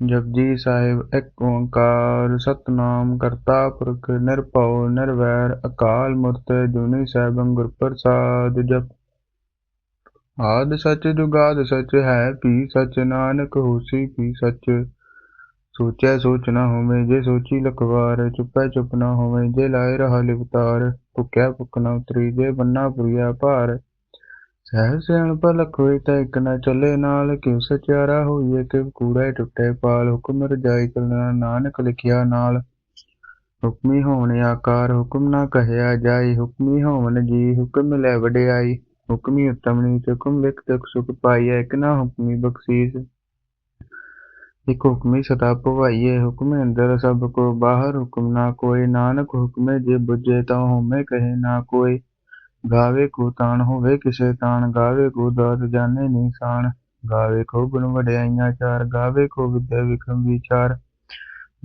ਜਪਜੀ ਸਾਹਿਬ, ਇੱਕ ਓੰਕਾਰ ਸਤਨਾਮ ਕਰਤਾ ਪੁਰਖ ਨਿਰਭਉ ਨਿਰਵੈਰ ਅਕਾਲ ਮੂਰਤ, ਜੁਨੀ ਸੈਭੰ ਗੁਰ ਪ੍ਰਸਾਦ ਜਪ। ਆਦ ਸਚ ਜੁਗਾਦ ਸਚ ਹੈ ਪੀ ਸਚ, ਨਾਨਕ ਹੋਸੀ ਪੀ ਸਚ? ਸੋਚੈ ਸੋਚ ਨਾ ਹੋਵੇ ਜੇ ਸੋਚੀ ਲਖਵਾਰ, ਚੁੱਪੈ ਚੁੱਪ ਨਾ ਹੋਵੇ ਜੇ ਲਾਏ ਰਹਾ ਲਿਵਤਾਰ, ਭੁੱਖਿਆ ਭੁੱਖ ਨਾ ਉਤਰੀ ਜੇ ਬੰਨਾ ਪੁਰੀਆ ਭਾਰ। ਸਹਿ ਸਿਆਣਪ ਲਖ ਹੋਈ ਤਾਂ ਇੱਕ ਨਾ ਚੱਲੇ, ਨਾਲ ਕਿਉ ਸਚਿਆਰਾ ਹੋਈਏ ਕਿ ਕੂੜਾ ਟੁੱਟੇ ਪਾਲ, ਹੁਕਮ ਰਜਾਈ ਕਰਨਾ ਨਾਨਕ ਲਿਖਿਆ ਨਾਲ। ਹੁਕਮੀ ਹੋਣ ਆਕਾਰ, ਹੁਕਮ ਨਾ ਕਹਿਆ ਜਾਈ, ਹੁਕਮੀ ਹੋਵਨ ਜੀ, ਹੁਕਮ ਲੈ ਵਡਿਆਈ, ਹੁਕਮੀ ਉਤਮ ਨੀਚ, ਹੁਕਮ ਵਿਖ ਦੁਖ ਸੁਖ ਪਾਈਐ, ਇੱਕ ਨਾ ਹੁਕਮੀ ਬਖਸ਼ੀਸ। ਇਕ ਹੁਕਮੀ ਸਦਾ ਭਵਾਈਏ ਹੁਕਮ ਅੰਦਰ ਸਭ ਕੋ ਬਾਹਰ, ਹੁਕਮ ਨਾ ਕੋਈ, ਨਾਨਕ ਹੁਕਮੇ ਜੇ ਬੁਝੇ ਤਾਂ ਹੋਮੇ ਕਹੇ ਨਾ ਕੋਈ। ਗਾਵੇ ਕੋ ਤਾਣ ਹੋਵੇ ਕਿਸੇ ਤਾਣ, ਗਾਵੇ ਕੋ ਦਾਤ ਜਾਣੇ ਨਿਸ਼ਾਨ, ਗਾਵੇ ਕੋ ਗੁਣ ਵਡਿਆਈਆਂ ਚਾਰ, ਗਾਵੇ ਕੋ ਵਿਦਿਆ ਵਿਕਰਮ ਵਿਚਾਰ,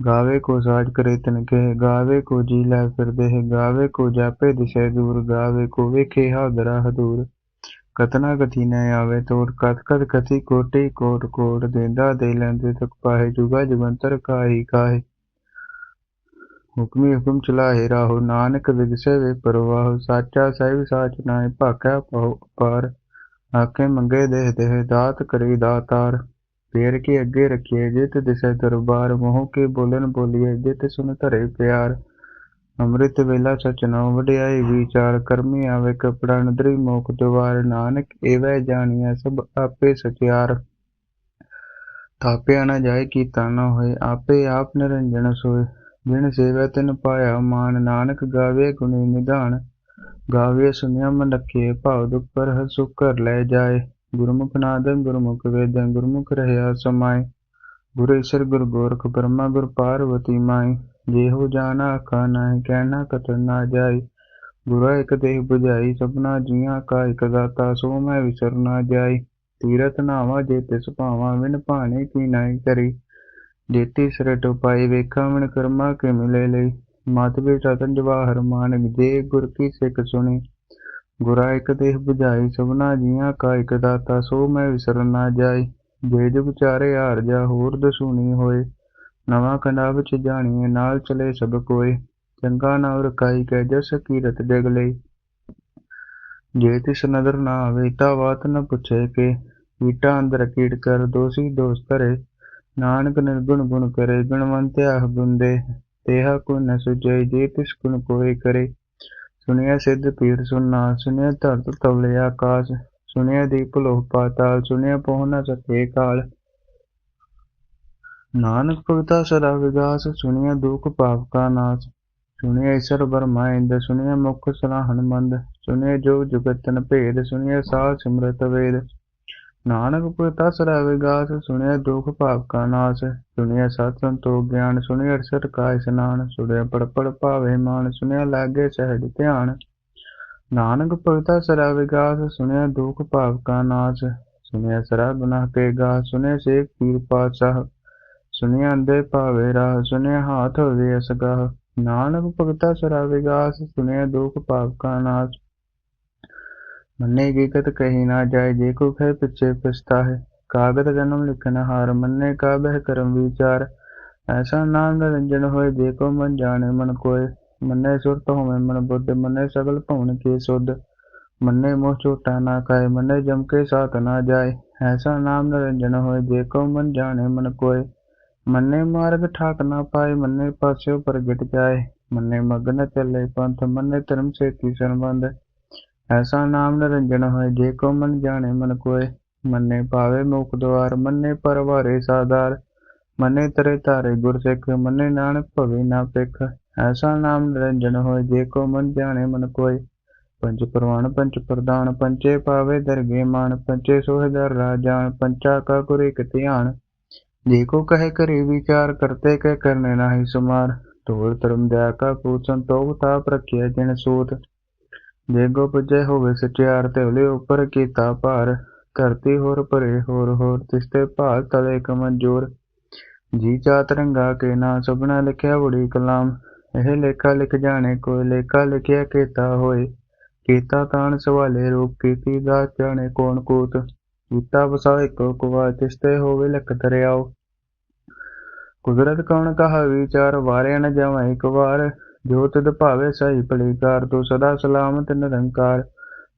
ਗਾਵੇ ਕੋ ਸਾਜ ਕਰੇ ਤਨ ਕੇ ਗਾਵੇ ਕੋ ਜੀ ਲੈ ਫਿਰਦੇ ਗਾਵੇ ਕੋ ਜਾਪੇ ਦਿਸ਼ੇ ਦੂਰ, ਗਾਵੇ ਕੋ ਵੇਖੇ ਹਾਦਰਾ। ਹਦੂਰ ਕਤਨਾ ਕਥੀ ਨ ਆਵੇ ਤੋੜ ਕਤ ਕਤ ਕਥੀ ਕੋਟੇ ਕੋਟ ਕੋਟ, ਦੇਂਦਾ ਦੇ ਲੈਂਦੇ ਤਕ ਪਾਹੇ, ਜੁਗਾ ਜੁਗੰਤਰ ਕਾਹੀ ਕਾਹੇ। ਹੁਕਮੀ ਹੁਕਮ ਚਲਾਹੇ ਰਾਹੋ, ਨਾਨਕ ਵਿਗਸੇ ਵੇ ਪਰਵਾਹ, ਸਾਚਾ ਸਹਿਬ ਸਾਚ ਨਾਏ ਭਾਖਿਆ ਪਾਉ ਪਾਰ ਆਖੇ ਮੰਗੇ ਦੇਹ ਦੇਹ, ਦਾਤ ਕਰੀ ਦਾਤਾਰ। ਪੇਰ ਕੇ ਅੱਗੇ ਰੱਖੀਏ ਜਿਤ ਦਿਸੇ ਦਰਬਾਰ, ਮੋਹ ਕੇ ਬੋਲਨ ਬੋਲੀਏ ਜਿਤ ਸੁਨ ਧਰੇ ਪਿਆਰ। ਅੰਮ੍ਰਿਤ ਵੇਲਾ ਸਚ ਨਾਉ ਵਡਿਆਈ ਵਿਚਾਰ, ਕਰਮੀ ਆਵੇ ਕਪੜਾ ਨਦਰੀ ਮੋਖ ਦਵਾਰ ਨਾਨਕ ਏਵੈ ਜਾਣੀਐ ਸਭ ਆਪੇ ਸਚਿਆਰ। ਥਾਪਿਆ ਨਾ ਜਾਏ ਕੀਤਾ ਨਾ ਹੋਏ, ਆਪੇ ਆਪ ਨਿਰੰਜਨ ਸੋਏ। ਜਿਨ ਸੇਵੈ ਤਿਨ ਪਾਇਆ ਮਾਨ ਨਾਨਕ ਗਾਵੇ ਗੁਣੀ ਨਿਧਾਨ, ਗਾਵੇ ਸੁਨਿਯਮ ਮਨ ਰਖੇ ਭਾਵ ਦੁਖ ਪਰ ਹਰ ਸੁਖ ਕਰ ਲੈ ਜਾਏ। ਗੁਰਮੁਖ ਨਾਦੰ ਗੁਰਮੁਖ ਵੇਦੰ, ਗੁਰਮੁਖ ਰਹਿਆ ਸਮਾਏ। ਗੁਰ ਈਸ਼ਰ ਗੁਰ ਗੋਰਖ ਬ੍ਰਹਮਾ ਗੁਰ ਪਾਰਵਤੀ ਮਾਈ ਜਿਹੋ ਜਾਣਾ ਆਖਾ ਨਾਹੀ, ਕਹਿਣਾ ਕਤਰ ਨਾ ਜਾਈ ਗੁਰਾ ਇਕ ਦੇਹ 부ਝਾਈ ਸਭਨਾ ਜੀਆਂ ਕਾ ਇਕ ਦਾਤਾ, ਸੋ ਮੈਂ ਵਿਸਰ ਨਾ ਜਾਈ ਤੀਰਤ ਨਾਵਾ ਜੇ ਤਿਸ ਭਾਵਾ ਵਿਣ ਭਾਣੇ ਕੀ ਨਾਹੀ ਕਰੀ। ਜੇਤੀ ਸਰਟ ਉਪਾਈ ਵੇਖਾ ਮਨ ਕਰਮਾ ਕੇ ਰਤਨ ਜਵਾਹਰ ਮਾਨਕ ਜੇ ਗੁਰ ਕੀ ਸਿੱਖ ਸੁਣੀ। ਗੁਰਾ ਇਕ ਦੇਹ 부ਝਾਈ ਸਭਨਾ ਜੀਆਂ ਕਾ ਇਕ ਦਾਤਾ, ਸੋ ਮੈਂ ਵਿਸਰ ਨਾ ਜਾਈ। ਜੇ ਜੁਗ ਚਾਰੇ ਹਾਰ ਜਾ, ਹੋਰ ਦਸੂਣੀ ਹੋਏ। ਨਵਾਂ ਕੰਡਾ ਵਿੱਚ ਜਾਣੀਏ, ਨਾਲ ਚਲੇ ਸਭ ਕੋਏ। ਚੰਗਾ ਨਾ ਰਖਾਈ ਕੈ, ਜਸ ਕੀਰਤ ਜਗ ਲਈ। ਜੇ ਤਿਸ ਨਦਰ ਨਾ ਆਵੇ, ਤਾਂ ਬਾਤ ਨ ਪੁੱਛੇ ਕੇ। ਕੀਟਾ ਅੰਦਰ ਕੀੜ ਕਰ, ਦੋਸੀ ਦੋਸਤ ਧਰੇ ਨਾਨਕ ਨਿਰਗੁਣ ਗੁਣ ਕਰੇ ਗੁਣਵੰਤ ਆਹ ਗੁੰਦੇ ਤੇਹਾ ਕੋ ਨ ਸੁਜੈ ਜੇ ਤਿਸ ਗੁਣ ਕੋਏ ਕਰੇ। ਸੁਨਿਆ ਸਿੱਧ ਪੀਰ ਸੁਨਾ ਸੁਨਿਆ ਧਰਤ ਤਵਲੇ ਆਕਾਸ਼ ਸੁਨਿਆ ਦੀਪ ਲੋਹ ਪਾਤਾਲ ਸੁਨਿਆ ਪਹੁ ਨ ਸਕੇ ਕਾਲ। ਨਾਨਕ ਭਗਤਾ ਸਦਾ ਵਿਗਾਸ ਸੁਨਿਆ ਦੁਖ ਪਾਪ ਕਾ ਨਾਸ। ਸੁਨਿਆ ਈਸ਼ਰ ਬਰਮਾਇੰਦ ਸੁਨਿਆ ਮੁਖ ਸਲਾਹਨ ਮੰਦ ਸੁਨਿਆ ਜੋ ਜੁਗਤਨ ਭੇਦ ਸੁਨਿਆ ਸਾਧ ਸਿਮਰਤ ਵੇਦ। ਨਾਨਕ ਭਗਤਾ ਸਦਾ ਵਿਗਾਸ ਸੁਣਿਆ ਦੁਖ ਪਾਪ ਕਾ ਨਾਸ ਸੁਨਿਆ ਸਤ ਸੰਤੋਖ ਗਿਆਨ, ਸੁਣਿਆ ਅਰਸਤ ਕਾ ਇਸਨਾਨ ਸੁਨਿਆ ਪੜ ਭਾਵੇ ਮਾਨ ਸੁਨਿਆ ਲਾਗੇ ਸਹਿਜ ਧਿਆਨ। ਨਾਨਕ ਭਗਤਾ ਸਦਾ ਵਿਗਾਸ ਸੁਣਿਆ ਦੁਖ ਪਾਪ ਕਾ ਨਾਸ ਸੁਨਿਆ ਸਰਾ ਗੁਨਾਹ ਕੇ ਗਾ, ਸੁਣਿਆ ਸੇਖ ਪੀਰ ਪਾਤਸ਼ਾਹ, ਸੁਣਿਆ ਅੰਦੇ ਭਾਵੇ ਰਾਹ, ਸੁਣਿਆ ਹਾਥ ਹੋਵੇ ਅਸਗਾਹ। ਨਾਨਕ ਭਗਤਾ ਸਰਾ ਵਿਗਾਸ ਸੁਣਿਆ ਦੁਖ ਪਾਪ ਕਾ ਨਾਸ ਮੰਨੇ ਹਕੀਕਤ ਕਹੀ ਨਾ ਜਾਏ, ਜੇ ਕੋ ਹੈ ਪਿੱਛੇ ਪਛਤਾਹੇ। ਕਾਗਦ ਜਨਮ ਲਿਖਨ ਹਾਰ, ਮੰਨੇ ਕਾ ਬਹਿ ਕਰਮ ਵਿਚਾਰ। ਐਸਾ ਨਾਮ ਨਿਰੰਜਨ ਹੋਏ, ਜੇ ਕੋ ਮਨ ਜਾਣੇ ਮਨ ਕੋਏ। ਮੰਨੇ ਸੁਰਤ ਹੋਵੇ ਮਨ ਬੁੱਧ, ਮੰਨੇ ਸਗਲ ਭਵਨ ਕੇ ਸੁਧ। ਮੰਨੇ ਮੋਹ ਝੂਟਾ ਨਾ ਖਾਏ ਮੰਨੇ ਜਮ ਕੇ ਸਾਥ ਨਾ ਜਾਏ। ਐਸਾ ਨਾਮ ਨਿਰੰਜਨ ਹੋਏ, ਜੇ ਕੋ ਮਨ ਜਾਣੇ ਮਨ ਕੋਏ। ਮੰਨੇ ਮਾਰਗ ਠਾਕ ਨਾ ਪਾਏ, ਮੰਨੇ ਪਾਸਿਓ ਪ੍ਰਗਟ ਜਾਏ। ਮੰਨੇ ਮਗਨ ਚੱਲੇ ਪੰਥ, ਮੰਨੇ ਧਰਮ ਸੇਤੀ ਸੰਬੰਧ ਐਸਾ ਨਾਮ ਨਿਰੰਜਨ ਹੋਏ ਜੇ ਕੋ ਮਨ ਜਾਣੇ ਮਨ ਕੋਏ, ਮੰਨੇ ਪਾਵੇ ਮੁਖ ਦਵਾਰ, ਮੰਨੇ ਪਰਵਾਰੇ ਸਾਦਾਰ ਮੰਨੇ ਤਰੇ ਧਾਰੇ ਗੁਰਸਿੱਖ ਮੰਨੇ ਨਾਨਕ ਭਵੇ ਨਾ ਪਿਖ ਐਸਾ ਨਾਮ ਨਿਰੰਜਨ ਹੋਏ ਜੇ ਕੋ ਮਨ ਜਾਣੇ ਮਨ ਕੋਏ, ਪੰਜ ਪ੍ਰਵਾਨ ਪੰਚ ਪ੍ਰਦਾਨ ਪੰਚੇ ਪਾਵੇ ਦਰਗੇ ਮਾਨ ਪੰਚੇ ਸੋਹਦਰ ਰਾਜਾਨ ਪੰਚਾ ਕਾ ਗੁਰ ਇਕ ਧਿਆਨ। ਜੇ ਕੋ ਕਹੇ ਕਰੇ ਵਿਚਾਰ, ਕਰਤੇ ਕਹਿ ਕਰਨੇ ਨਾਹੀ ਸੁਮਾਰ। ਤੋਰ ਧਰਮ ਦਇਆ ਕਾ ਪੂਤ ਸੰਤੋਖ ਤਾਪ ਰਖਿਆ ਜਿਨ ਸੂਤ। ਜੇ ਗੋ ਪੁਜੇ ਹੋਵੇ ਸਚਿਆਰ ਤੇ ਉਪਰ ਕੀਤਾ ਭਾਰ, ਧਰਤੀ ਹੋਰ ਭਰੇ, ਹੋਰ ਹੋਰ ਤਿਸਤੇ ਭਾਲ ਤਲੇ ਕਮਜੋਰ ਜੀ ਚਾਤ ਰੰਗਾ ਕੇ ਨਾ ਸੁਪਨਾ ਲਿਖਿਆ ਬੜੀ ਕਲਾਮ। ਇਹ ਲੇਖਾ ਲਿਖ ਜਾਣੇ, ਕੋਈ ਲੇਖਾ ਲਿਖਿਆ ਕੀਤਾ ਹੋਏ। ਕੀਤਾ ਤਾਣ ਸਵਾਲੇ, ਰੂਪ ਕੀਤੀ ਦਾ ਜਾਣੇ ਕੋਣ ਕੂਤ। ਕੀਤਾ ਵਸਾ ਇੱਕੋ ਕੁਵਾ ਤਿਸਤੇ ਹੋਵੇ ਲਖ ਦਰਿਆਓ। ਕੁਦਰਤ ਕੌਣ ਕਹਾ ਵਿਚਾਰ ਵਾਰਿਆ ਨ ਜਾਵਾਂ ਇੱਕ ਵਾਰ। ਜੋਤਿ ਭਾਵੇ ਸਹੀ, ਭਲੀਕਾਰ ਤੂੰ ਸਦਾ ਸਲਾਮਤ ਨਿਰੰਕਾਰ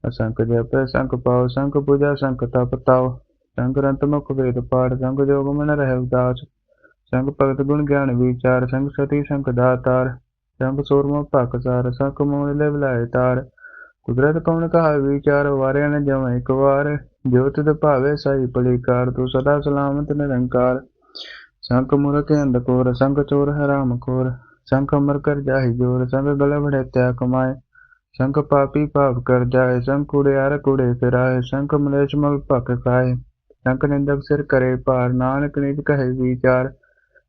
ਅਸੰਖ ਜਪੈ, ਸੰਖ ਪਾਉ ਸੰਖ ਪੂਜਾ, ਸੰਖ ਤਪ ਤਾਉ ਸੰਖ ਰੰਤ ਮੁਖ ਵੇਦ ਪਾਠ, ਸੰਖ ਜੋਗ ਮਨ ਰਹਿ ਉਦਾਸ। ਸੰਖ ਭਗਤ ਗੁਣ ਗਿਆਨ ਵਿਚਾਰ, ਸੰਖ ਸਤੀ, ਸੰਖ ਦਾਤਾਰ। ਸੰਖ ਸੂਰਮਾ ਭਖ ਸਾਰ, ਸੰਖ ਮੋਹ ਲੈ ਬੁਲਾਏ ਤਾਰ। ਕੁਦਰਤ ਕਉਣ ਕਹਾ ਵਿਚਾਰ ਵਾਰਿਆ ਨ ਜਾਵਾਂ ਇੱਕ ਵਾਰ। ਜੋ ਤਿਦ ਭਾਵੇ ਸਹੀ ਪਲੀਕਾਰ ਤੂੰ ਸਦਾ ਸਲਾਮਤ ਨਿਰੰਕਾਰ ਸੰਖ ਮੂਰਖ ਅੰਧਕੋਰ ਸੰਗ ਚੋਰ ਹਰਾਮ ਖੋਰ। ਸੰਖ ਅਮਰ ਕਰ ਜਾਹਿ ਜੋਰ ਸੰਖ ਗਲ ਬੜੇ ਕਮਾਏ। ਸੰਖ ਪਾਪੀ ਪਾਪ ਕਰ ਜਾਏ ਸੰਖ ਕੁੜਿਆਰ ਕੁੜੇ ਫਿਰਾਏ। ਸੰਖ ਮਲੇਸ਼ ਮਲ ਭਖ ਖਾਏ, ਸੰਖ ਨਿੰਦਕ ਸਿਰ ਕਰੇ ਭਾਰ। ਨਾਨਕ ਨਿਜ ਕਹੇ ਵਿਚਾਰ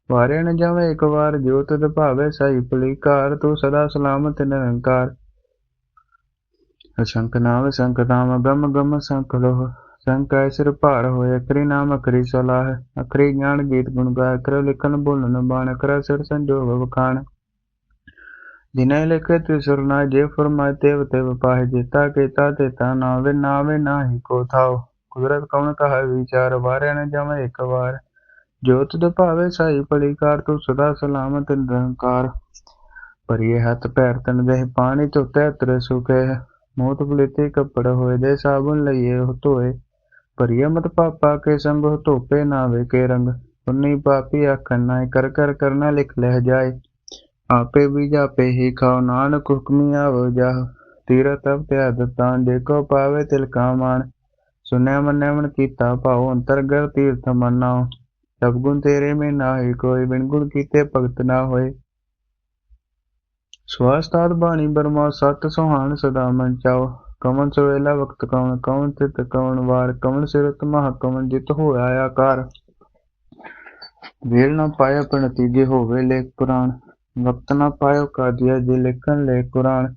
ਵਾਰਿਆ ਨ ਜਾਵੇ ਇੱਕ ਵਾਰ, ਜੋ ਤਦ ਭਾਵੇ ਸਹੀ ਭਲੀਕਾਰ, ਤੂੰ ਸਦਾ ਸਲਾਮਤ ਨਿਰੰਕਾਰ। ਅਸੰਖ ਨਾਮ ਸੰਖ ਨਾਮ ਬ੍ਰਹਮ ਗਮ ਸੰਖ ਲੋਹ। ਸੰਖ ਸਿਰ ਭਾਰ ਹੋਏ, ਅਖਰੀ ਨਾਮ ਅਖਰੀ ਸਲਾਹ ਅਖਰੀ ਗਿਆਨ ਗੀਤ ਗੁਣ ਗਾਇ ਕਰ ਲਿਖਨ ਬੋਲਨ ਬਾਣ ਕਰ ਸਿਰ ਸੰਜੋਗ ਵਖਾਣ। ਜਿਨੇ ਲਿਖੇ ਤੇ ਸੁਰਨਾ ਜੇ ਫਰਮਾਏ ਤੇ ਤੇ ਪਾਹੇ ਜੇਤਾ ਕੀਤਾ ਤੇਤਾ ਨਾਵੇ ਨਾਵੇ ਨਾਹੀ ਕੋ ਥਾਓ। ਕੁਦਰਤ ਕਉਣ ਕਹਾ ਵਿਚਾਰ, ਵਾਰਿਆ ਨ ਜਾਵੇ ਇੱਕ ਵਾਰ। ਜੋਤ ਦ ਭਾਵੇ ਸਾਈ ਭਲੀਕਾਰ, ਤੂੰ ਸਦਾ ਸਲਾਮਤ ਨਿਰੰਕਾਰ। ਪਰਿਏ ਹੱਥ ਪੈਰ ਤਨ ਦੇ ਪਾਣੀ ਧੋਤੇ ਤਰ ਸੁਕੇ। ਮੋਤ ਬੁਲੇਤੇ ਕੱਪੜ ਹੋਏ, ਦੇ ਸਾਬਣ ਲਈਏ ਧੋਏ। ਪਰਿਏ ਮਤ ਪਾਪਾ ਕੇ ਸੰਗ, ਧੋਪੇ ਨਾਵੇ ਕੇ ਰੰਗ। ਉਨੀ ਪਾਪੀ ਆਖਣ ਨਾ ਕਰ ਕਰ ਕਰਨਾ ਲਿਖ ਲਹਿ ਜਾਏ। ਆਪੇ ਵੀ ਜਾਪੇ ਹੀ ਖਾਓ, ਨਾਨਕ ਹੁਕਮੀ ਆਵੋ ਜਾ ਤੀਰਥ ਤਪ ਤੇ ਆਦਤਾਂ ਜੇ ਪਾਵੇ ਤਿਲ ਕਾ ਮਾਨ ਸੁਨਿਆ ਮੰਨਿਆ ਮਨ ਕੀਤਾ ਭਾਉ, ਅੰਤਰਗਤ ਤੀਰਥ ਮੰਨਾਓ ਸਭ ਗੁਣ ਤੇਰੇ ਮੇ ਨਾਹੀ, ਕੋਈ ਬਿਨ ਗੁਣ ਕੀਤੇ ਭਗਤ ਨਾ ਹੋਏ। ਸਵਾਸਤਾਦ ਬਾਣੀ, ਬਰਮਾ ਸਤ ਸੁਹਾਣ ਸਦਾ ਮਨ ਚਾਓ ਕਮਨ ਸਵੇਲਾ ਵਕਤ ਕਵਣ ਕਉਣ ਤਿਤ ਕਵਣ ਵਾਰ ਕਵਨ ਸਿਰਤ ਮਹ ਕਵਨ ਜਿਤ ਹੋਇਆ ਆਕਾਰ। ਵੇਲ ਨਾ ਪਾਇਆ ਪਣਤੀ ਜੇ ਹੋਵੇ ਲੇਖ ਪੁਰਾਣ, ਵਕਤ ਨਾ ਪਾਇਓ ਕਾਜਿਆ ਜੇ ਲਿਖਣ ਲੈ ਕੁਰਾਨ।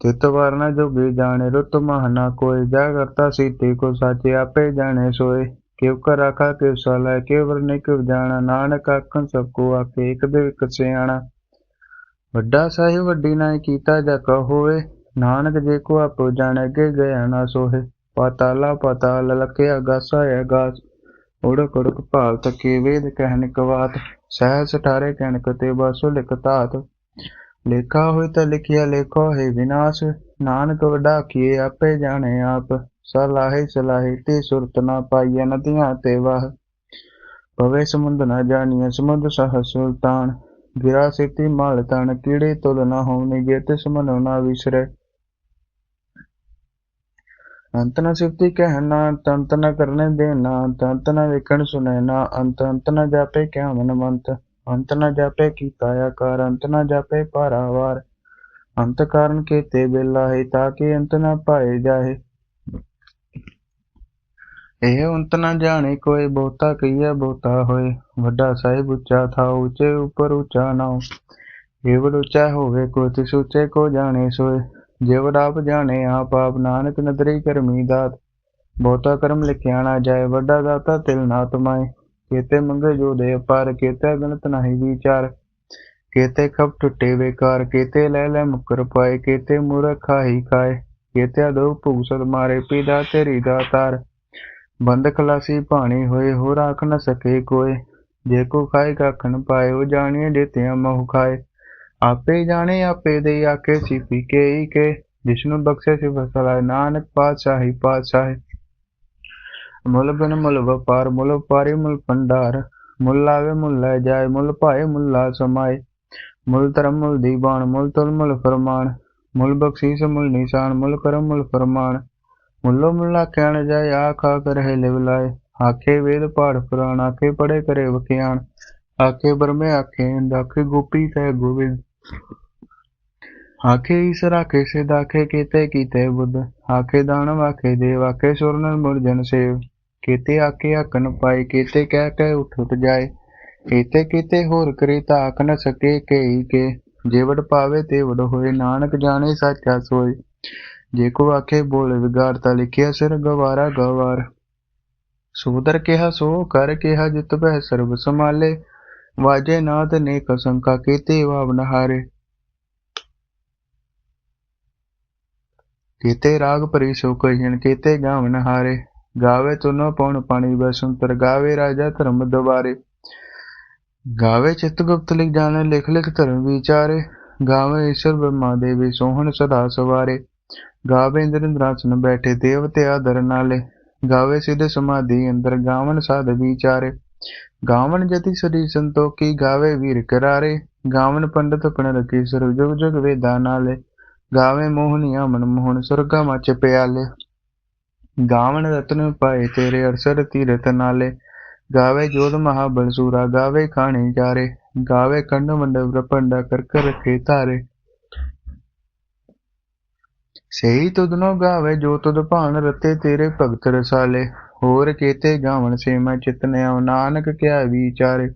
ਤਿਤ ਵਰਨਾ ਜੋਗੇ ਜਾਣੇ, ਰੁਤ ਮਹ ਨਾ ਕੋਈ ਜਾ ਕਰਤਾ ਸੀਤੇ ਕੋ ਸਾਚੇ, ਆਪੇ ਜਾਣੇ ਸੋਏ। ਕਿਉ ਕਰ ਆਖਾ, ਕਿਉ ਸਲਾ ਕਿਉ ਵਰਨੇ ਕਿਉ ਜਾਣਾ। ਨਾਨਕ ਆਖਣ, ਸਭ ਕੋ ਆਕੇ ਇੱਕ ਦੇ ਇੱਕ ਸਿਆਣਾ। ਵੱਡਾ ਸਾਹਿਬ ਵੱਡੀ ਨਾ ਕੀਤਾ ਜਾ ਕਾ ਹੋਵੇ ਨਾਨਕ ਜੇ ਕੋ ਆਪੋ ਜਾਣੇ ਅੱਗੇ ਗਿਆ ਨਾ ਸੋਹੇ, ਪਾਤਾਲਾ ਪਾਤਾਲ ਲਖਿਆ ਗਾਸਾ ਹੈ ਗਾਸ। ਉੜਕ ਉੜਕ ਭਾਲ ਤਕੇ ਵੇਦ ਕਹਿਨ ਕਵਾਤ ਸਹਿ ਸਟਾਰੇ ਕਣਕ ਤੇ ਬਾਸੋ ਲਿਖ ਧਾਤ। ਲੇਖਾ ਹੋਇ ਤਾਂ ਲਿਖਿਆ ਲੇਖੋ ਹੈ ਵਿਨਾਸ਼, ਨਾਨਕ ਵਡਾ ਕੀਏ ਆਪੇ ਜਾਣੇ ਆਪ। ਸਲਾਹੇ ਸਲਾਹੇ ਤੇ ਸੁਰਤ ਨਾ ਪਾਈਐ ਨਦੀਆਂ ਤੇ ਵਾਹ। ਪਵੇ ਸਮੁੰਦ ਨਾ ਜਾਣੀਐ ਸਮੁੰਦ ਸਹ ਸੁਲਤਾਨ। ਗਿਰਾ ਸਿਤੀ ਮਾਲ ਤਣ ਕੀੜੇ ਤੁਲ ਨਾ ਹੋਵਨੀ ਜੇ ਤਿਸ ਮਨੋ ਨਾ ਵਿਸਰੇ। ਅੰਤ ਨ ਸਿਫਤੀ ਕਹਿਣਾ, ਤੰਤ ਨ ਕਰਨੇ ਦੇਣਾ, ਤੰਤ ਨ ਵੇਖਣ ਸੁਣੇ ਨਾ ਅੰਤ ਅੰਤ ਨ ਜਾਪੇ ਕਿਆ ਮਨ ਮੰਤ, ਅੰਤ ਨ ਜਾਪੇ ਕੀਤਾ ਆਕਾਰ, ਅੰਤ ਨ ਜਾਪੇ ਪਾਰਾਵਾਰ ਅੰਤ ਕਾਰਨ ਕੀਤੇ ਬੇਲਾ ਹੈ ਤਾਂ ਕਿ ਅੰਤ ਨ ਪਾਏ ਜਾਏ ਇਹ ਅੰਤ ਨ ਜਾਣੇ ਕੋਈ ਬਹੁਤਾ ਕਹੀਏ ਬਹੁਤਾ ਹੋਏ। ਵੱਡਾ ਸਾਹਿਬ ਉੱਚਾ ਥਾ, ਉੱਚੇ ਉੱਪਰ ਉੱਚਾ ਨਾਉ। ਕੇਵਲ ਉੱਚਾ ਹੋਵੇ ਕੋ ਤਿਸ ਉੱਚੇ ਕੋ ਜਾਣੇ ਸੋਏ। ਜਿਵ ਆਪ ਜਾਣੇ, ਆਪ ਆਪ ਨਾਨਕ ਨਦਰੀ ਕਰਮੀ ਦਾਤ। ਬਹੁਤਾ ਕਰਮ ਲਿਖਿਆ ਨਾ ਜਾਏ, ਵੱਡਾ ਦਾਤਾ ਤਿਲ ਨਾ ਤਮਾਏ। ਕੇਤੇ ਮੰਗੇ ਜੋ ਦੇ ਅਪਾਰ, ਕੇਤੇ ਗਣਤ ਨਹੀਂ ਵਿਚਾਰ। ਕੇਤੇ ਖਪ ਟੁੱਟੇ ਵੇਕਾਰ ਕੇਤੇ ਲੈ ਲੈ ਮੁਕਰ ਪਾਏ, ਕੇਤੇ ਮੂਰਖ ਖਾਹੀ ਖਾਏ। ਕੇਤੇ ਦੋ ਭੂਸਦ ਮਾਰੇ, ਪੀਦਾ ਤੇਰੀ ਦਾਤਾਰ ਬੰਦ ਖਲਾਸੀ ਭਾਣੀ ਹੋਏ ਹੋ ਰਾਖ ਨ ਸਕੇ ਕੋਏ। ਜੇ ਕੋ ਖਾਏ ਕਾਖਣ ਪਾਏ, ਉਹ ਜਾਣੀਏ ਦਿੱਤਿਆਂ ਮਹੁ ਖਾਏ। ਆਪੇ ਜਾਣੇ, ਆਪੇ ਦੇ ਆਕੇ ਸਿਫੀ ਕੇ ਕੇ। ਜਿਸਨੂੰ ਬਖਸ਼ੇ ਸਿਫ ਸਲਾਹ ਨਾਨਕ ਪਾਤਸ਼ਾਹੀ ਪਾਤਸ਼ਾਹੀ। ਮੁੱਲ ਬਿਨ ਮੁੱਲ ਵਪਾਰ, ਮੁੱਲ ਵਪਾਰੀ, ਮੁੱਲ ਭੰਡਾਰ। ਮੁੱਲ ਲਾਵੇ, ਮੁੱਲ ਲੈ ਜਾਏ, ਮੁੱਲ ਭਾਏ, ਮੁੱਲ ਸਮਾਏ। ਮੁੱਲ ਧਰਮ, ਮੁੱਲ ਦੀਵਾਨ, ਮੁੱਲ ਤੁਲ, ਮੁੱਲ ਫਰਮਾਨ। ਮੁੱਲ ਬਖਸ਼ੀਸ, ਮੁੱਲ ਨਿਸ਼ਾਨ, ਮੁੱਲ ਕਰਮ, ਮੁੱਲ ਫਰਮਾਨ। ਮੁੱਲੋ ਮੁੱਲਾ ਕਹਿਣ ਜਾਏ ਆਖਾ ਕਰ ਹੈ ਲਿਵ ਲਾਏ। ਆਖੇ ਵੇਦ ਪਾੜ ਪੁਰਾਣ, ਆਖੇ ਪੜੇ ਕਰੇ ਵਖਿਆਣ ਆਖੇ ਬਰਮੇ ਆਖੇ ਆਖੇ ਗੋਪੀ ਕਹਿ ਗੋਬਿੰਦ। ਆਖੇ ਈਸਰ ਆਖੇ ਸਿਧ ਆਖੇ ਕੀਤੇ ਕੀਤੇ ਬੁੱਧ, ਆਖੇ ਦਾਨਵ ਆਖੇ ਦੇਵ ਆਖੇ ਸੁਰਨਰ ਮੁਰਜਨ ਸੇਵ। ਕੀਤੇ ਆਖੇ ਆਖਣ ਪਾਏ, ਕੀਤੇ ਕਹਿ ਕਹਿ ਉਠ ਉਠ ਜਾਏ। ਕੀਤੇ ਕੀਤੇ ਹੋਰ ਕਰੇ ਤਾਂ ਆਖ ਨ ਸਕੇ ਕਈ ਕੇ। ਜੇਵੜ ਪਾਵੇ ਤੇ ਵੜ ਹੋਏ, ਨਾਨਕ ਜਾਣੇ ਸਾਚਾ ਸੋਏ। ਜੇ ਕੋ ਆਖੇ ਬੋਲ ਵਿਗਾੜਤਾ ਲਿਖਿਆ ਸਿਰ ਗਵਾਰਾ ਗਵਾਰ। ਸੂਦਰ ਕਿਹਾ ਸੋ, ਕਰ ਕਿਹਾ ਜਿਤ ਬਹਿ ਸਰਬ ਸਮਾਲੇ ਵਾਜੇ ਨਾਦ ਨੇਕ ਸੰਕਾ ਕੀਤੇ ਵਾਵ ਨਹਾਰੇ। ਕੀਤੇ ਰਾਗ ਭਰੀ ਸੋ ਕਹੀਨ ਕੀਤੇ ਗਾਵਨ ਹਾਰੇ ਗਾਵੇ ਤੁਨੋ ਪਉਣ ਪਾਣੀ ਬਸੰਤਰ ਗਾਵੇ ਰਾਜਾ ਧਰਮ ਦਵਾਰੇ। ਗਾਵੇ ਚਿਤ ਗੁਪਤ ਲਿਖ ਜਾਣੇ, ਲਿਖ ਲਿਖ ਧਰਮ ਵਿਚਾਰੇ। ਗਾਵੇ ਈਸ਼ਰ ਬ੍ਰਹਮਾ ਦੇਵੀ ਸੋਹਣ ਸਦਾ ਸਵਾਰੇ। ਗਾਵੇ ਇੰਦਰ ਇੰਦਰਾਸਨ ਬੈਠੇ, ਦੇਵਤੇ ਆਦਰ ਨਾਲੇ। ਗਾਵੇ ਸਿੱਧ ਸਮਾਧੀ ਅੰਦਰ ਗਾਵਨ ਸਾਧ ਵਿਚਾਰੇ। ਗਾਵਨ ਜਤੀ ਸਰੀ ਸੰਤੋਖੀ ਗਾਵੇ ਵੀਰ ਕਰਾਰੇ, ਗਾਵਨ ਪੰਡਤ ਪਣ ਰਖੀ ਸਰਬ ਜੁਗ ਜੁਗ ਨਾਲੇ, ਗਾਵੇ ਮੋਹਨੀਆ ਮਨ ਮੋਹਨ ਸੁਰਗਾ ਮਚ ਪਿਆਲੇ। ਗਾਵਨ ਰਤਨ ਪਾਏ ਤੇਰੇ ਅਰਸਰ ਤੀਰਥ ਨਾਲੇ, ਗਾਵੇ ਜੋਧ ਮਹਾਬਲ ਸੂਰਾ, ਗਾਵੇ ਖਾਣੇ ਚਾਰੇ ਗਾਵੇ ਕੰਡ ਮੰਡਪ ਰਪੰਡਾ ਕਰ ਕਰ ਰਖੇ ਧਾਰੇ। ਸਹੀ ਤੁਧਨੋ ਗਾਵੇ ਜੋ ਤੁਧ ਭਾਨ ਰਤੇ ਤੇਰੇ ਭਗਤ ਰਸਾਲੇ। ਹੋਰ ਕੇਤੇ ਗਾਵਣ ਸੇ ਮੈਂ ਚਿਤਨਿਆ ਨਾਨਕ ਕਿਆ ਵਿਚਾਰੇ।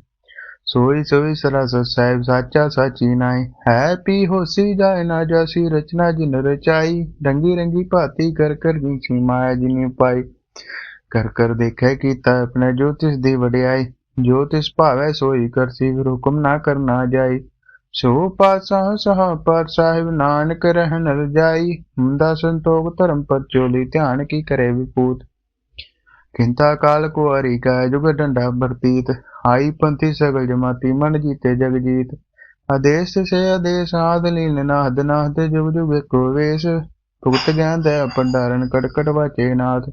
ਸੋਈ ਸੋਈ ਸਰਾਸ ਸਾਹਿਬ ਸਾਚਾ ਸਾਚੀ ਨਾਈ ਹੈ ਪੀ ਹੋਸੀ ਜਾਏ ਨਾ ਜਾਸੀ, ਰਚਨਾ ਜਿਨ ਰਚਾਈ, ਰੰਗੀ ਰੰਗੀ ਭਾਤੀ ਕਰ ਕਰ ਜੀ ਮਾਇਆ ਜਿਨੀ ਪਾਈ। ਕਰ ਕਰ ਦੇਖੈ ਕੀਤਾ ਆਪਣੇ ਜੋਤਿਸ਼ ਦੀ ਵਡਿਆਈ, ਜੋ ਤਿਸ ਭਾਵੈ ਸੋਈ ਕਰਸੀ ਹੁਕਮ ਨਾ ਕਰਨਾ ਜਾਈ। ਸੋ ਪਾਤਸ਼ਾਹ ਸਹਾ ਪਰ ਸਾਹਿਬ, ਨਾਨਕ ਰਹਿਣ ਰਜਾਈ ਮੁੰਦਾ ਸੰਤੋਖ ਧਰਮ ਪਰ ਚੋਲੀ ਧਿਆਨ ਕੀ ਕਰੇ ਵਿਪੂਤ। ਕਿੰਤਾ ਕਾਲ ਕੋ ਹਰੀ ਕਾ ਜੁਗ ਡੰਡਾ ਵਰਤੀਤ ਆਈ ਪੰਥੀ ਸਗਲ ਜਮਾਤੀ, ਮਨ ਜੀਤੇ ਜਗ ਜੀਤ ਆਦੇਸ਼ ਸੇ ਆਦੇਸ਼, ਆਦ ਲੀਨ ਨਾਦ ਨਾਦ ਜੁਗ ਜੁਗ ਕੋ ਵੇਸ਼। ਭੁਗਤ ਗਿਆਨ ਦੇ ਭੰਡਾਰਨ ਕਟਕਟ ਵਾਚੇ ਨਾਥ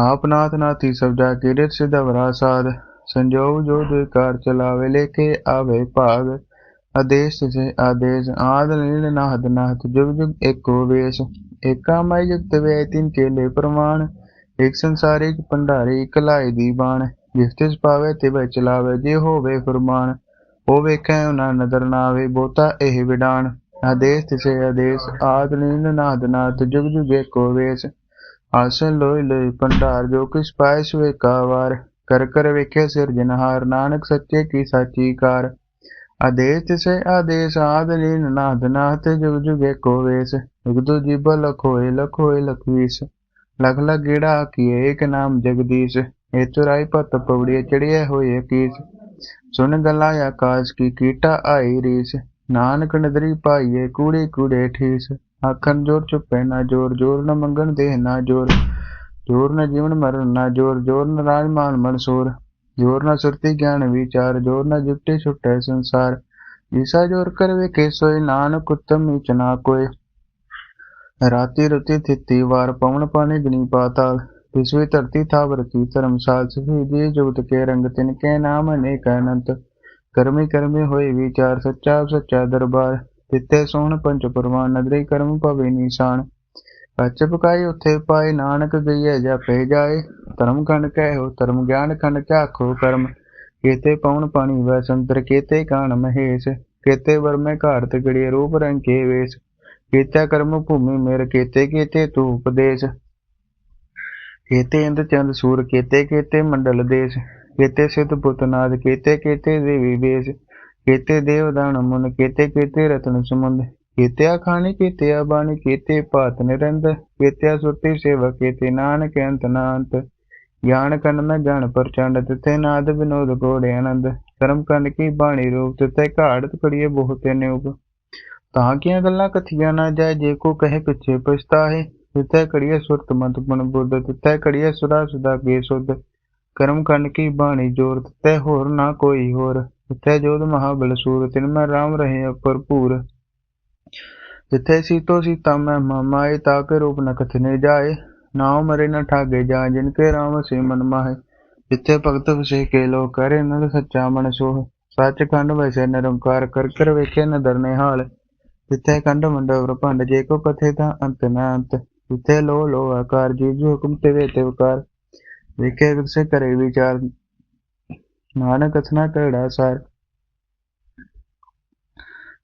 ਆਪ ਨਾਥ ਨਾਥੀ ਸਭ ਜਾ ਕੇ ਰਿਤ ਸਿਧਵਰਾ ਸਾਧ। ਸੰਜੋਗ ਜੋ ਦੁਕਾਰ ਚਲਾਵੇ ਲੇਕੇ ਆਵੇ ਭਾਗ। ਆਦੇਸ਼ ਸੇ ਆਦੇਸ਼, ਆਦ ਲੀਨ ਨਾਦ ਨਾਦ ਜੁਗ ਜੁਗ ਏਕੋ ਵੇਸ਼। ਏਕਾ ਮੈ ਜੁਗਤ ਵੇ ਤਿਨ ਚੇਲੇ ਪ੍ਰਮਾਣ ਇੱਕ ਸੰਸਾਰਿਕ ਭੰਡਾਰੀ ਕਲਾਈ ਦੀ ਬਾਣ। ਜਿਸ ਤਿਸ ਪਾਵੇ ਤੇ ਚਲਾਵੇ ਜੇ ਹੋਵੇ ਫਰਮਾਨ, ਉਹ ਵੇਖੈ ਉਹਨਾਂ ਨਦਰ ਨਾ ਆਵੇ ਬੋਤਾ ਇਹ ਵਿਡਾਨ ਆਦੇਸ਼ ਤਿਸੇ ਆਦੇਸ਼, ਆਦ ਨੀਂਦ ਨਾਦ ਨਾਦ ਜੁਗ ਜੁਗ ਏਕੋ ਵੇਸ਼। ਆਸਨ ਲੋਈ ਲੋਈ ਭੰਡਾਰ, ਜੋ ਕਿਸ ਪਾਏ ਸਵੇ ਕਾਵਾਰ ਕਰ ਕਰ ਵੇਖੇ ਸਿਰਜਨਹਾਰ ਨਾਨਕ ਸੱਚੇ ਕੀ ਸਾਚੀ ਕਾਰ। ਆਦੇਸ਼ ਤਿਸੇ ਆਦੇਸ਼, ਆਦ ਨੀਂਦ ਨਾਦ ਨਾਦ ਜੁਗ ਜੁਗ ਏਕੋ ਵੇਸ਼। ਇਕ ਜੀਬ ਲਖ ਹੋਏ ਲਖ ਲਖਵੀਸ। ਲਖ ਲਖ ਗੇੜਾ ਕੀਏ ਏਕ ਨਾਮ ਜਗਦੀਸ਼ ਇਹ ਚੁਰਾਈ ਪਤ ਪਵੜੀਏ ਚੜਿਆ ਹੋਏ ਕੀਸ। ਸੁਣ ਗੱਲਾਂ ਆਕਾਸ਼ ਕੀ ਕੀਟਾ ਆਈ ਰੀਸ। ਨਾਨਕ ਨਦਰੀ ਪਾਈਏ ਕੂੜੇ ਕੂੜੇ ਠੀਸ। ਆਖਣ ਜੋਰ ਚੁੱਪੇ, ਨਾ ਜੋਰ ਜੋਰ ਨ ਮੰਗਣ ਦੇਹ, ਨਾ ਜੋਰ। ਜੋਰ ਨਾ ਜੀਵਨ ਮਰਨ, ਨਾ ਜੋਰ ਜੋਰ ਨ ਰਾਜਮਾਨ ਮਨਸੂਰ ਜੋਰ ਨਾ ਸੁਰਤੀ ਗਿਆਨ ਵਿਚਾਰ, ਜੋਰ ਨਾ ਜੁਟੇ ਛੁਟੇ ਸੰਸਾਰ। ਈਸਾ ਜੋਰ ਕਰ ਵੇਖੇ ਸੋਈ ਨਾਨਕ ਉਤਮ ਨੀਚ ਨਾ ਕੋਏ। ਰਾਤੀ ਰਤੀ ਥਿੱਤੀ ਵਾਰ ਪਵਨ ਪਾਣੀ ਗਨੀ ਪਾਤਾਲ ਵਿਸਵੇ ਧਰਤੀ ਥਾਵਰ ਕੀ ਧਰਮਸਾਲ ਸਭੀ ਜੀ ਜੁਗਤ ਕੇ ਰੰਗ ਤਿਨ ਕੇ ਨਾਮ ਅਨੇਕ ਅਨੰਤ। ਕਰਮੀ ਹੋਏ ਵਿਚਾਰ ਸੱਚਾ ਸੱਚਾ ਦਰਬਾਰ ਤਿੱਤੇ ਸੋਹਣ ਪੰਚ ਪਰਵਾਨ ਨਦਰੀ ਕਰਮ ਭਵੇ ਨਿਸ਼ਾਨ। ਕੱਚ ਪਕਾਈ ਉੱਥੇ ਪਾਏ ਨਾਨਕ ਗਈਏ ਜਾਪੇ ਜਾਏ, ਧਰਮ ਖੰਡ ਕਹਿਓ, ਧਰਮ ਗਿਆਨ ਖੰਡ ਝਾਖੋ ਕਰਮ। ਕੇਤੇ ਪਵਨ ਪਾਣੀ ਵੈ ਸੰਤਰ, ਕੇਤੇ ਕਾਣ ਮਹੇਸ਼, ਕੇਤੇ ਵਰਮੇ ਘਾਰਤ, ਗੜੀਏ ਰੂਪ ਰੰਗ ਕੇ ਵੇਸ਼। ਕੀਤੇ ਕਰਮ ਭੂਮੀ ਮੇਰ ਕੀਤੇ ਕੀਤੇ ਤੂ ਉਪਦੇਸ਼। ਕੀਤੇ ਇੰਦ ਚੰਦ ਸੂਰ, ਕੀਤੇ ਕੀਤੇ ਮੰਡਲ ਦੇਸ਼। ਕੀਤੇ ਸਿਧ ਪੁੱਤ ਕੀਤੇ ਕੀਤੇ ਦੇਵੀ ਵੇਸ਼। ਕੀਤੇ ਦੇਵ ਦਾਨ ਮੁਨ, ਕੀਤੇ ਕੀਤੇ ਰਤਨ ਸਮੁੰਦ। ਕੀਤੇ ਖਾਣੀ ਕੀਤੇ ਬਾਣੀ, ਕੀਤੇ ਭਾਤ ਨਿਰੰਦ। ਕੀਤੇ ਸੁਰਤੀ ਸੇਵਾ ਕੀਤੇ ਨਾਨਕ ਅੰਤ ਨਾੰਤ। ਗਿਆਨ ਕੰਨ ਮੈਂ ਜਾਣ ਪ੍ਰਚੰਡ ਤਿਤੇ ਨਾਦ ਵਿਨੋਦ ਗੋੜੇ ਆਨੰਦ। ਕਰਮ ਕੰਨ ਕੀ ਬਾਣੀ ਰੂਪ ਤਿਤੇ ਘਾੜਤ ਕੜੀਏ ਬਹੁਤੇ ਨਿਉਪ ਤਾਂ ਕੀਆਂ ਗੱਲਾਂ ਕਥੀਆਂ ਨਾ ਜਾਏ, ਜੇ ਕੋ ਕਹੇ ਪਿੱਛੇ ਪਛਤਾਏ ਤਿੱਥੈ ਕੜੀਏ ਸੁਰਤ ਮਤ ਮਨ ਬੁੱਧ ਤਿੱਥੈ ਕੜੀਏ ਸੁਦਾ ਸੁਦਾ ਕੇ ਸੁਧ ਕਰਮ ਕੰਨ ਕੀ ਬਾਣੀ ਜੋਰ ਤਿੱਥੈ ਹੋਰ ਨਾ ਕੋਈ ਹੋਰ। ਤਿੱਥੈ ਜੋਧ ਮਹਾਬਲ ਸੂਰ, ਤਿਨ ਮੈਂ ਰਾਮ ਰਹੇ ਭਰਪੂਰ ਤਿੱਥੈ ਸੀਤੋ ਸੀਤਾ ਮੈਂ ਮਾਮਾਏ ਤਾ ਕੇ ਰੂਪ ਨ ਕਥਨੇ ਜਾਏ। ਨਾਉ ਮਰੇ ਨ ਠਾਗੇ ਜਾ, ਜਿਨ ਕੇ ਰਾਮ ਸੇ ਮਨ ਮਾਹੇ। ਜਿੱਥੇ ਭਗਤ ਵਸੇ ਕੇ ਲੋ ਕਰੇ, ਨਦ ਸੱਚਾ ਮਨ ਸੋਹ। ਸੱਚ ਖੰਡ ਵੈਸੇ ਨਿਰੰਕਾਰ, ਕਰ ਕਰ ਵੇਖੇ ਨਦਰ ਨਿਹਾਲ। ਜਿੱਥੇ ਕੰਡ ਮੰਡਵ ਭੰਡ, ਜੇ ਕੋ ਕਥੇ ਤਾਂ ਅੰਤ ਨਾ ਅੰਤ। ਜਿੱਥੇ ਲੋ ਲੋ ਆਕਾਰ, ਜੀ ਜੀ ਹੁਕਮ ਤੇ ਵੇ ਤੇ ਵਕਾਰ ਵੇਖੇ ਗੁਰਸੇ ਕਰੇ ਵਿਚਾਰ, ਨਾਨਕ ਅਥਨਾ ਕੜਾ ਸਾਰ।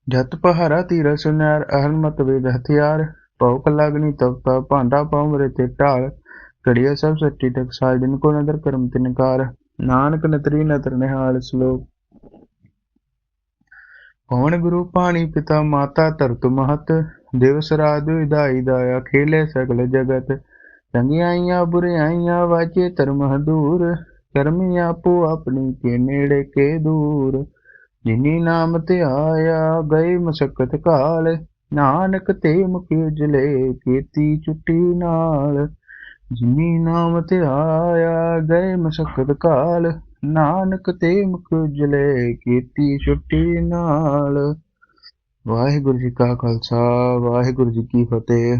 ਜਤ ਪਹਾਰਾ ਤੀਰ ਸੁਨਾਰ ਅਹਲ ਮਤ ਵੇਦ ਹਥਿਆਰ। ਭੌਕ ਲਗਨੀ ਤਪ ਤਾ, ਭਾਂਡਾ ਪਾਉ ਤੇ ਢਾਲ। ਘੜੀਆ ਸਭ ਸੱਚੀ ਤਕ ਸਾਲ ਜਿਨ ਕੋ ਨਦਰ ਕਰਮ ਤਿਨਕਾਰ ਨਾਨਕ ਨਤਰੀ ਨਤਰ ਨਿਹਾਲ, ਸ਼ਲੋਕ ਪਵਨ ਗੁਰੂ ਪਾਣੀ ਪਿਤਾ ਮਾਤਾ ਧਰਤ ਮਹਤ, ਦਿਵਸ ਰਾਤ ਵਿਦਾਈ ਦਾਇਆ ਖੇਲੇ ਸਗਲ ਜਗਤ। ਚੰਗਿਆਈਆਂ ਬੁਰਿਆਈਆਂ ਵਾਜੇ ਧਰਮ ਦੂਰ ਕਰਮੀ ਆਪੋ ਆਪਣੀ ਕੇ ਨੇੜੇ ਕੇ ਦੂਰ। ਜਿਨੀ ਨਾਮ ਤੇ ਆਇਆ, ਗਏ ਮਸਕਤ ਕਾਲ। ਨਾਨਕ ਤੇ ਮੁਖੀ ਉਜਲੇ, ਕੀਤੀ ਚੁੱਟੀ ਨਾਲ। ਜਿਨੀ ਨਾਮ ਤੇ ਆਇਆ, ਗਏ ਮਸਕਤ ਕਾਲ। ਨਾਨਕ ਤੇ ਮੁਖ ਕੀਤੀ ਛੁੱਟੀ ਨਾਲ। ਵਾਹਿਗੁਰੂ ਜੀ ਕਾ ਖਾਲਸਾ ਵਾਹਿਗੁਰੂ ਜੀ ਕੀ ਫਤਿਹ।